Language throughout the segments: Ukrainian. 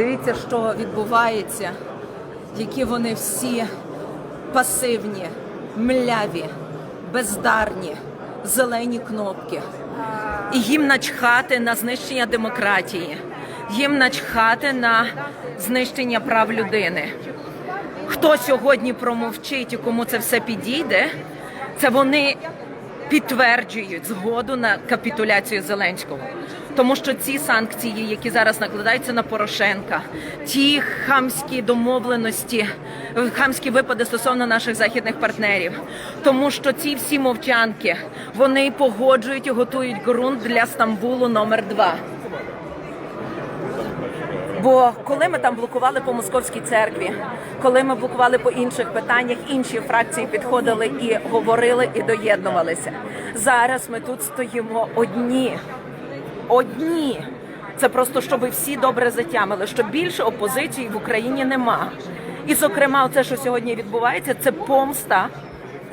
Дивіться, що відбувається, які вони всі пасивні, мляві, бездарні, зелені кнопки. І їм начхати на знищення демократії, їм начхати на знищення прав людини. Хто сьогодні промовчить і кому це все підійде, це вони підтверджують згоду на капітуляцію Зеленського. Тому що ці санкції, які зараз накладаються на Порошенка, ті хамські домовленості, хамські випади стосовно наших західних партнерів, тому що ці всі мовчанки вони погоджують і готують ґрунт для Стамбулу номер 2 Бо коли ми там блокували по московській церкві, коли ми блокували по інших питаннях, інші фракції підходили і говорили і доєднувалися. Зараз ми тут стоїмо одні. Одні. Це просто щоб всі добре затямили, що більше опозиції в Україні нема. І, зокрема, це, що сьогодні відбувається, це помста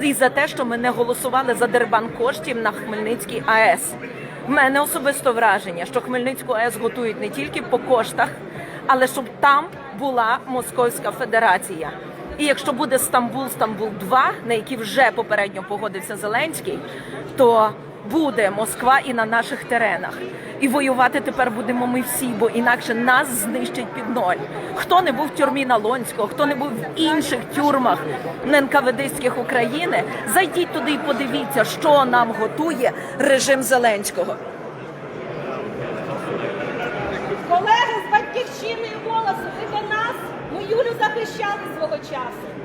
і за те, що ми не голосували за дербан коштів на Хмельницький АЕС. В мене особисто враження, що Хмельницьку АЕС готують не тільки по коштах, але щоб там була Московська Федерація. І якщо буде Стамбул, Стамбул 2 на який вже попередньо погодився Зеленський, то буде Москва і на наших теренах. І воювати тепер будемо ми всі, бо інакше нас знищать під ноль. Хто не був в тюрмі Налонського, хто не був в інших тюрмах НКВДських України, зайдіть туди і подивіться, що нам готує режим Зеленського. Колеги з батьківщини і голосу, ви до нас, ми Юлю захищали свого часу.